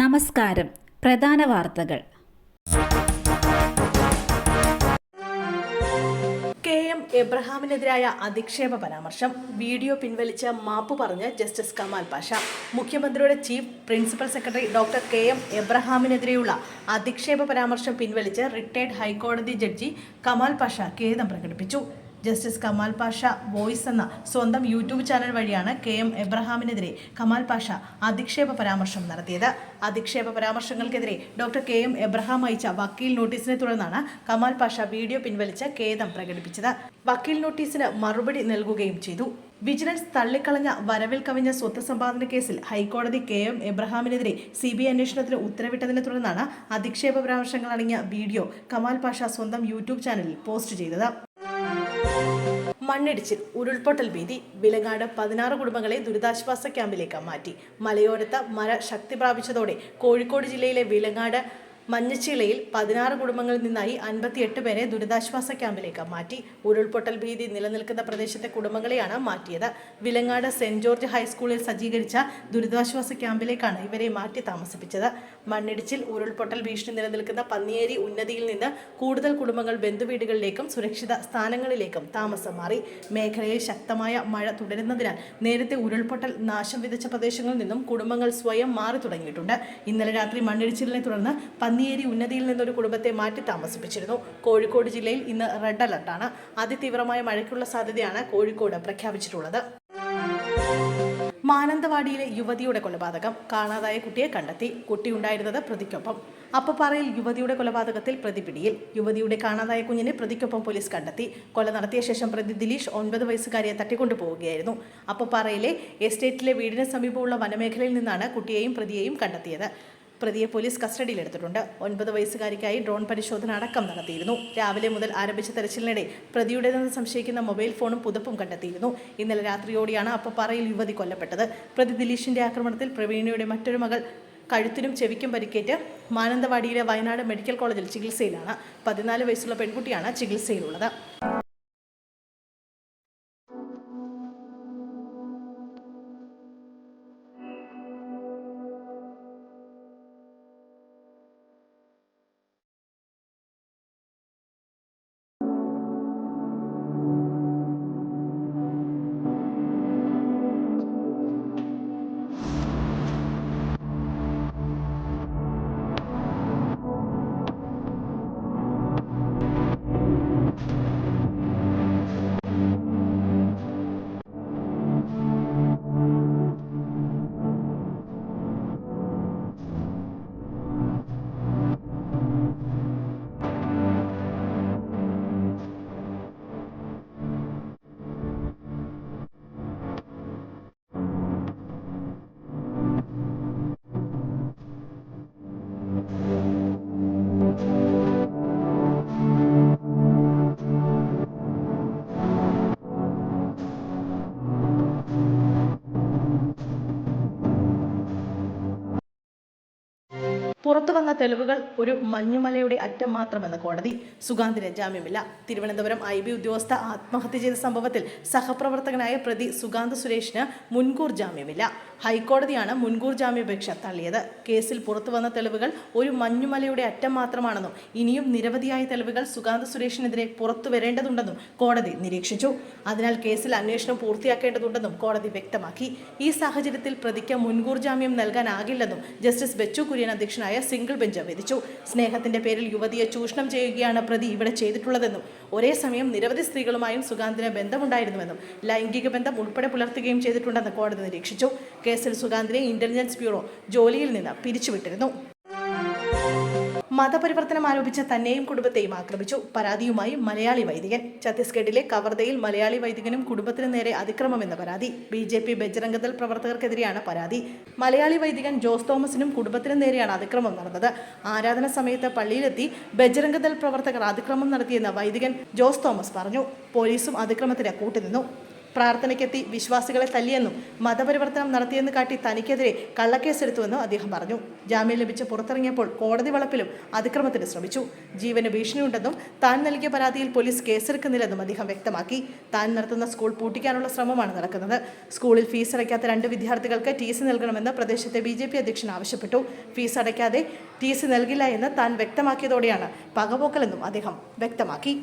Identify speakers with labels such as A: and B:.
A: നമസ്കാരം. പ്രധാന വാർത്തകൾ.
B: കെ എം എബ്രഹാമിനെതിരായ അധിക്ഷേപ പരാമർശം. വീഡിയോ പിൻവലിച്ച മാപ്പ് പറഞ്ഞ് ജസ്റ്റിസ് കമാൽ പാഷ. മുഖ്യമന്ത്രിയുടെ chief principal secretary doctor K M എബ്രഹാമിനെതിരെയുള്ള അധിക്ഷേപ പരാമർശം പിൻവലിച്ച് റിട്ടയർഡ് ഹൈക്കോടതി ജഡ്ജി കമാൽ പാഷ ഖേദം പ്രകടിപ്പിച്ചു. ജസ്റ്റിസ് കമാൽ പാഷ വോയിസ് എന്ന സ്വന്തം യൂട്യൂബ് ചാനൽ വഴിയാണ് കെ എം എബ്രഹാമിനെതിരെ കമാൽ പാഷ അധിക്ഷേപ പരാമർശം നടത്തിയത്. അധിക്ഷേപ പരാമർശങ്ങൾക്കെതിരെ ഡോക്ടർ കെ എം എബ്രഹാം അയച്ച വക്കീൽ നോട്ടീസിനെ തുടർന്നാണ് കമാൽ പാഷ വീഡിയോ പിൻവലിച്ച് ഖേദം പ്രകടിപ്പിച്ചത്. വക്കീൽ നോട്ടീസിന് മറുപടി നൽകുകയും ചെയ്തു. വിജിലൻസ് തള്ളിക്കളഞ്ഞ വരവിൽ കവിഞ്ഞ സ്വത്ത് സമ്പാദന കേസിൽ ഹൈക്കോടതി കെ എം എബ്രഹാമിനെതിരെ സി ബി ഐ അന്വേഷണത്തിന് ഉത്തരവിട്ടതിനെ തുടർന്നാണ് അധിക്ഷേപ പരാമർശങ്ങൾ അടങ്ങിയ വീഡിയോ കമാൽ പാഷ സ്വന്തം യൂട്യൂബ് ചാനലിൽ പോസ്റ്റ് ചെയ്തത്. മണ്ണിടിച്ചിൽ ഉരുൾപൊട്ടൽ ഭീതി വിലങ്ങാട് പതിനാറ് കുടുംബങ്ങളെ ദുരിതാശ്വാസ ക്യാമ്പിലേക്ക് മാറ്റി. മലയോരത്ത് മഴ ശക്തി പ്രാപിച്ചതോടെ കോഴിക്കോട് ജില്ലയിലെ വിലങ്ങാട് മഞ്ഞച്ചിലയിൽ പതിനാറ് കുടുംബങ്ങളിൽ നിന്നായി അൻപത്തിയെട്ട് പേരെ ദുരിതാശ്വാസ ക്യാമ്പിലേക്ക് മാറ്റി. ഉരുൾപൊട്ടൽ ഭീതി നിലനിൽക്കുന്ന പ്രദേശത്തെ കുടുംബങ്ങളെയാണ് മാറ്റിയത്. വിലങ്ങാട് സെന്റ് ജോർജ് ഹൈസ്കൂളിൽ സജ്ജീകരിച്ച ദുരിതാശ്വാസ ക്യാമ്പിലേക്കാണ് ഇവരെ മാറ്റി താമസിപ്പിച്ചത്. മണ്ണിടിച്ചിൽ ഉരുൾപൊട്ടൽ ഭീഷണി നിലനിൽക്കുന്ന പന്നിയേരി ഉന്നതിയിൽ നിന്ന് കൂടുതൽ കുടുംബങ്ങൾ ബന്ധുവീടുകളിലേക്കും സുരക്ഷിത സ്ഥാനങ്ങളിലേക്കും താമസം മാറി. മേഖലയിൽ ശക്തമായ മഴ തുടരുന്നതിനാൽ നേരത്തെ ഉരുൾപൊട്ടൽ നാശം വിതച്ച പ്രദേശങ്ങളിൽ നിന്നും കുടുംബങ്ങൾ സ്വയം മാറി തുടങ്ങിയിട്ടുണ്ട്. ഇന്നലെ രാത്രി മണ്ണിടിച്ചിലിനെ തുടർന്ന് പന്നിയേരി ഉന്നതിയിൽ നിന്നൊരു കുടുംബത്തെ മാറ്റി താമസിപ്പിച്ചിരുന്നു. കോഴിക്കോട് ജില്ലയിൽ ഇന്ന് റെഡ് അലർട്ടാണ് അതിതീവ്രമായ മഴയ്ക്കുള്ള സാധ്യതയാണ് കോഴിക്കോട് പ്രഖ്യാപിച്ചിട്ടുള്ളത്. മാനന്തവാടിയിലെ യുവതിയുടെ കൊലപാതകം കാണാതായ കുട്ടിയെ കണ്ടെത്തി. കുട്ടി ഉണ്ടായിരുന്നത് പ്രതിക്കൊപ്പം. അപ്പപ്പാറയിൽ യുവതിയുടെ കൊലപാതകത്തിൽ പ്രതി പിടിയിൽ. യുവതിയുടെ കാണാതായ കുഞ്ഞിനെ പ്രതിക്കൊപ്പം പോലീസ് കണ്ടെത്തി. കൊല നടത്തിയ ശേഷം പ്രതി ദിലീഷ് ഒൻപത് വയസ്സുകാരിയെ തട്ടിക്കൊണ്ടു പോവുകയായിരുന്നു. അപ്പപ്പാറയിലെ എസ്റ്റേറ്റിലെ വീടിന് സമീപമുള്ള വനമേഖലയിൽ നിന്നാണ് കുട്ടിയെയും പ്രതിയെയും കണ്ടെത്തിയത്. പ്രതിയെ പോലീസ് കസ്റ്റഡിയിലെടുത്തിട്ടുണ്ട്. ഒൻപത് വയസ്സുകാരിക്കായി ഡ്രോൺ പരിശോധന അടക്കം നടത്തിയിരുന്നു. രാവിലെ മുതൽ ആരംഭിച്ച തെരച്ചിലിനിടെ പ്രതിയുടേതെന്ന് സംശയിക്കുന്ന മൊബൈൽ ഫോണും പുതപ്പും കണ്ടെത്തിയിരുന്നു. ഇന്നലെ രാത്രിയോടെയാണ് അപ്പപ്പാറയിൽ യുവതി കൊല്ലപ്പെട്ടത്. പ്രതി ദിലീഷിന്റെ ആക്രമണത്തിൽ പ്രവീണയുടെ മറ്റൊരു മകൾ കഴുത്തിനും ചെവിക്കും പരിക്കേറ്റ് മാനന്തവാടിയിലെ വയനാട് മെഡിക്കൽ കോളേജിൽ ചികിത്സയിലാണ്. പതിനാല് വയസ്സുള്ള പെൺകുട്ടിയാണ് ചികിത്സയിലുള്ളത്. പുറത്തു വന്ന തെളിവുകൾ ഒരു മഞ്ഞുമലയുടെ അറ്റം മാത്രമെന്ന് കോടതി സുഗാന്തിന് ജാമ്യമില്ല തിരുവനന്തപുരം ഐ ബി ഉദ്യോഗസ്ഥ ആത്മഹത്യ ചെയ്ത സംഭവത്തിൽ സഹപ്രവർത്തകനായ പ്രതി സുഗാന്ത് സുരേഷിന് മുൻകൂർ ജാമ്യമില്ല. ഹൈക്കോടതിയാണ് മുൻകൂർ ജാമ്യാപേക്ഷ തള്ളിയത്. കേസിൽ പുറത്തു വന്ന തെളിവുകൾ ഒരു മഞ്ഞുമലയുടെ അറ്റം മാത്രമാണെന്നും ഇനിയും നിരവധിയായ തെളിവുകൾ സുഗാന്ത സുരേഷിനെതിരെ പുറത്തു വരേണ്ടതുണ്ടെന്നും കോടതി നിരീക്ഷിച്ചു. അതിനാൽ കേസിൽ അന്വേഷണം പൂർത്തിയാക്കേണ്ടതുണ്ടെന്നും കോടതി വ്യക്തമാക്കി. ഈ സാഹചര്യത്തിൽ പ്രതിക്ക് മുൻകൂർ ജാമ്യം നൽകാനാകില്ലെന്നും ജസ്റ്റിസ് ബെച്ചു കുര്യൻ അധ്യക്ഷനായ സിംഗിൾ ബെഞ്ച് വിധിച്ചു. സ്നേഹത്തിന്റെ പേരിൽ യുവതിയെ ചൂഷണം ചെയ്യുകയാണ് പ്രതി ഇവിടെ ചെയ്തിട്ടുള്ളതെന്നും ഒരേ സമയം നിരവധി സ്ത്രീകളുമായും സുഗാന്തിന് ബന്ധമുണ്ടായിരുന്നുവെന്നും ലൈംഗിക ബന്ധം ഉൾപ്പെടെ പുലർത്തുകയും ചെയ്തിട്ടുണ്ടെന്ന് കോടതി നിരീക്ഷിച്ചു. കേസിൽ സുഗാന്തിനെ ഇന്റലിജൻസ് ബ്യൂറോ ജോലിയിൽ നിന്ന് പിരിച്ചുവിട്ടിരുന്നു. മതപരിവർത്തനം ആരോപിച്ച തന്നെയും കുടുംബത്തെയും ആക്രമിച്ചു. പരാതിയുമായി മലയാളി വൈദികൻ. ഛത്തീസ്ഗഡിലെ കവർദയിൽ മലയാളി വൈദികനും കുടുംബത്തിനു നേരെ അതിക്രമമെന്ന പരാതി. ബി ജെ പി ബജ്രംഗദൾ പ്രവർത്തകർക്കെതിരെയാണ് പരാതി. മലയാളി വൈദികൻ ജോസ് തോമസിനും കുടുംബത്തിനു നേരെയാണ് അതിക്രമം നടന്നത്. ആരാധന സമയത്ത് പള്ളിയിലെത്തി ബജ്രംഗദൾ പ്രവർത്തകർ അതിക്രമം നടത്തിയെന്ന് വൈദികൻ ജോസ് തോമസ് പറഞ്ഞു. പോലീസും അതിക്രമത്തിന് കൂട്ടുനിന്നു. പ്രാർത്ഥനയ്ക്കെത്തി വിശ്വാസികളെ തല്ലിയെന്നും മതപരിവർത്തനം നടത്തിയെന്ന് കാട്ടി തനിക്കെതിരെ കള്ളക്കേസെടുത്തുവെന്നും അദ്ദേഹം പറഞ്ഞു. ജാമ്യം ലഭിച്ച് പുറത്തിറങ്ങിയപ്പോൾ കോടതി വളപ്പിലും അതിക്രമത്തിന് ശ്രമിച്ചു. ജീവന് ഭീഷണിയുണ്ടെന്നും താൻ നൽകിയ പരാതിയിൽ പോലീസ് കേസെടുക്കുന്നില്ലെന്നും അദ്ദേഹം വ്യക്തമാക്കി. താൻ നടത്തുന്ന സ്കൂൾ പൂട്ടിക്കാനുള്ള ശ്രമമാണ് നടക്കുന്നത്. സ്കൂളിൽ ഫീസ് അടയ്ക്കാത്ത രണ്ട് വിദ്യാർത്ഥികൾക്ക് ടി സി നൽകണമെന്ന് പ്രദേശത്തെ ബി ജെ പി അധ്യക്ഷൻ ആവശ്യപ്പെട്ടു. ഫീസ് അടയ്ക്കാതെ ടി സി നൽകില്ല എന്ന് താൻ വ്യക്തമാക്കിയതോടെയാണ് പകപോക്കലെന്നും അദ്ദേഹം വ്യക്തമാക്കി.